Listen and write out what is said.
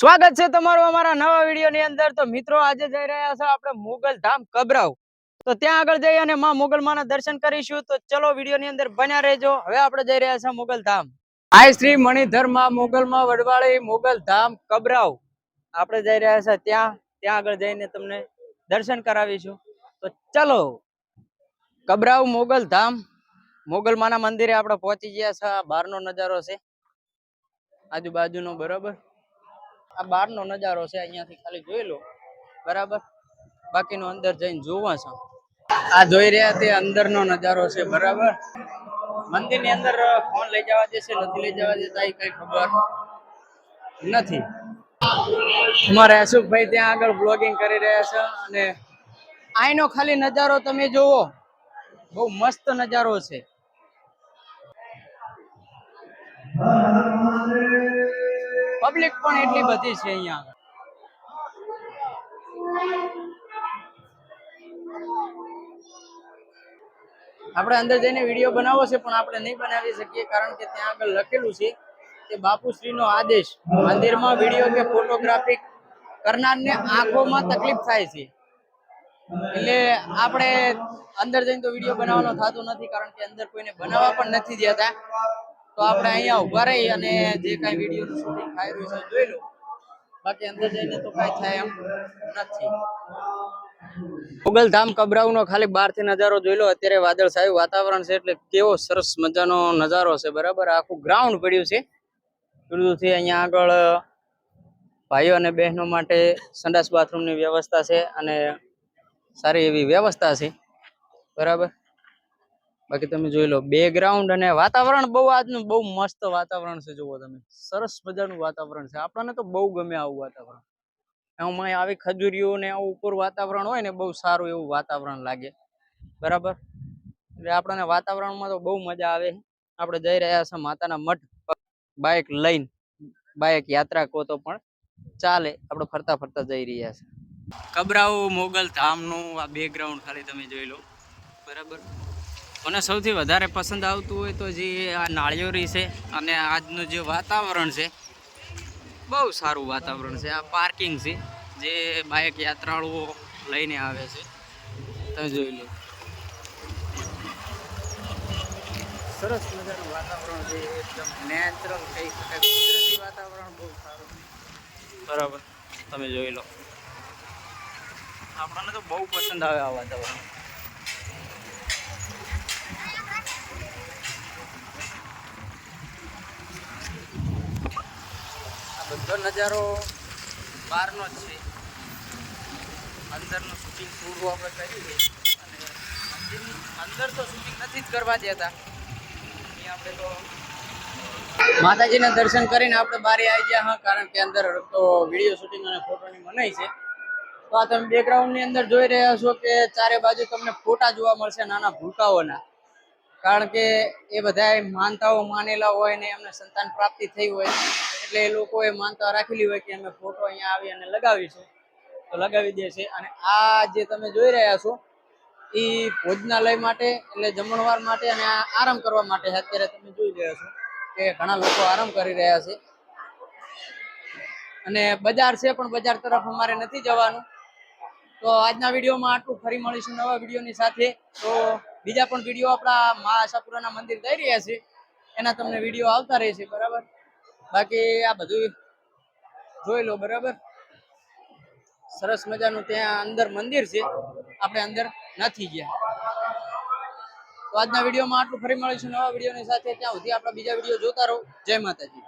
સ્વાગત છે તમારું અમારા નવા વીડિયો ની અંદર. તો મિત્રો, આજે જઈ રહ્યા છે આપણે મુગલ ધામ કબરાવ તો ત્યાં આગળ જઈ અને માં મુગલ માના દર્શન કરીશું. તો ચલો વીડિયો ની અંદર બન્યા રહેજો. હવે આપણે જઈ રહ્યા છે મુગલ ધામ. આય શ્રી મણિધરમાં મુગલમાં વડવાળી મુગલ ધામ કબરાવ આપણે જઈ રહ્યા છે ત્યાં. ત્યાં આગળ જઈને તમને દર્શન કરાવીશું. તો ચલો કબરાવ મુગલ ધામ. મુગલ માના મંદિરે આપણે પહોંચી ગયા છે બહારનો નજારો છે. આજુબાજુનો, બરોબર? આ બહારનો નજારો છે, અહીંયાથી ખાલી જોઈ લો. બરાબર? બાકીનો અંદર જઈને જોવા છે. આ જોઈ રહ્યા તે અંદરનો નજારો છે, બરાબર? મંદિરની અંદર ફોન લઈ જવા દેશે નથી લઈ જવા દેતા કઈ ખબર નથી. અમારે અશોકભાઈ ત્યાં આગળ બ્લોગિંગ કરી રહ્યા છે અને આઈનો ખાલી નજારો તમે જોવો બહુ મસ્ત નજારો છે. પબ્લિક પણ એટલી બધી છે અહીંયા આપણે અંદર જઈને વીડિયો બનાવવો છે, પણ આપણે નહીં બનાવી શકીએ, કારણ કે ત્યાં આગળ લખેલું છે કે બાપુશ્રીનો આદેશ. મંદિરમાં વીડિયો કે ફોટોગ્રાફી કરનારને આંખોમાં તકલીફ થાય છે. એટલે આપણે અંદર જઈને તો વીડિયો બનાવવાનો થતો નથી, કારણ કે અંદર કોઈને બનાવવા પણ નથી દેતા. તો આપણે અહીંયા ઊભા રહી અને જે કાંઈ વિડીયોનું શૂટિંગ થઈ રહ્યું છે જોઈ લો. બાકી અંદર જઈને તો કાંઈ થાય એમ નથી. મુગલધામ કબરાઉનો ખાલી બહારથી નજારો જોઈ લો. અત્યારે વાદળ વાદળછાયું વાતાવરણ છે એટલે કેવો સરસ મજાનો નજારો છે. બરાબર? આખું ગ્રાઉન્ડ પડ્યું છે. થી અહીંયા આગળ ભાઈઓ અને બહેનો માટે સંડાસ બાથરૂમની વ્યવસ્થા છે અને સારી એવી વ્યવસ્થા છે. બરાબર? બાકી તમે જોઈ લો બેકગ્રાઉન્ડ અને વાતાવરણ બહુ આજનું બહુ મસ્ત વાતાવરણ છે, જુઓ તમે. સરસ મજાનું વાતાવરણ છે. આપણને તો બહુ ગમે આવું વાતાવરણ. એમાં આવી ખજૂરીઓ ને આવું ઉપર વાતાવરણ હોય ને, બહુ સારું એવું વાતાવરણ લાગે. બરાબર? એટલે આપણને વાતાવરણમાં તો બહુ મજા આવે. આપણે જઈ રહ્યા છે માતાના મઠ બાઇક લઈને બાઇક યાત્રા કહો તો પણ ચાલે. આપણે ફરતા ફરતા જઈ રહ્યા છે. કબરાઓ મોગલ ધામનું આ બેકગ્રાઉન્ડ ખાલી તમે જોઈ લો. બરાબર? મને સૌથી વધારે પસંદ આવતું હોય તો જે આ નાળિયોરી છે અને આજનું જે વાતાવરણ છે, બહુ સારું વાતાવરણ છે. આ પાર્કિંગ છે, જે બાઇક યાત્રાળુઓ લઈને આવે છે. તમે જોઈ લો. સરસ મજાનું વાતાવરણ છે, એકદમ નેચરલ કહી શકાય કુદરતી વાતાવરણ બહુ સારું. બરાબર. તમે જોઈ લો. આપણને તો બહુ પસંદ આવે આ વાતાવરણ. બધો નજારો બહારનો જ છે. અંદરનું શૂટિંગ પૂરું આપણે કર્યું છે અને મંદિરની અંદર તો શૂટિંગ નથી જ કરવા દેતા. આપણે તો માતાજીના દર્શન કરીને આપણે બારે આવી ગયા, હા, કારણ કે અંદર તો વીડિયો શૂટિંગ અને ફોટોની મનાઈ છે. તો આ તમે બેકગ્રાઉન્ડની અંદર જોઈ રહ્યા છો કે ચારે બાજુ તમને ફોટા જોવા મળશે નાના ભૂલકાઓના. કારણ કે એ બધા માનતાઓ માનેલા હોય ને એમને સંતાન પ્રાપ્તિ થઈ હોય, એટલે એ લોકોએ માનતા રાખેલી હોય કે અમે ફોટો અહીંયા આવી અને લગાવીશું. તો લગાવી દે છે. અને આ જે તમે જોઈ રહ્યા છો, એ ભોજનાલય માટે, એટલે જમણવાર માટે અને આરામ કરવા માટે અત્યારે તમે જોઈ રહ્યા છો કે ઘણા લોકો આરામ કરી રહ્યા છે. અને બજાર છે, પણ બજાર તરફ અમારે નથી જવાનું. તો આજના વિડીયોમાં આટલું. ફરી મળીશું નવા વિડીયોની સાથે. તો બીજા પણ વીડિયો આપણા મા આશાપુરાના મંદિર જઈ રહ્યા છે. એના તમને વીડિયો આવતા રહેશે બરાબર? બાકી આ બધું જોઈ લો, બરાબર? સરસ મજાનું ત્યાં અંદર મંદિર છે. આપણે અંદર નથી ગયા. તો આજના વિડીયોમાં આટલું ફરી મળીશું નવા વિડીયોની સાથે. ત્યાં સુધી આપણા બીજા વીડિયો જોતા રહો. જય માતાજી.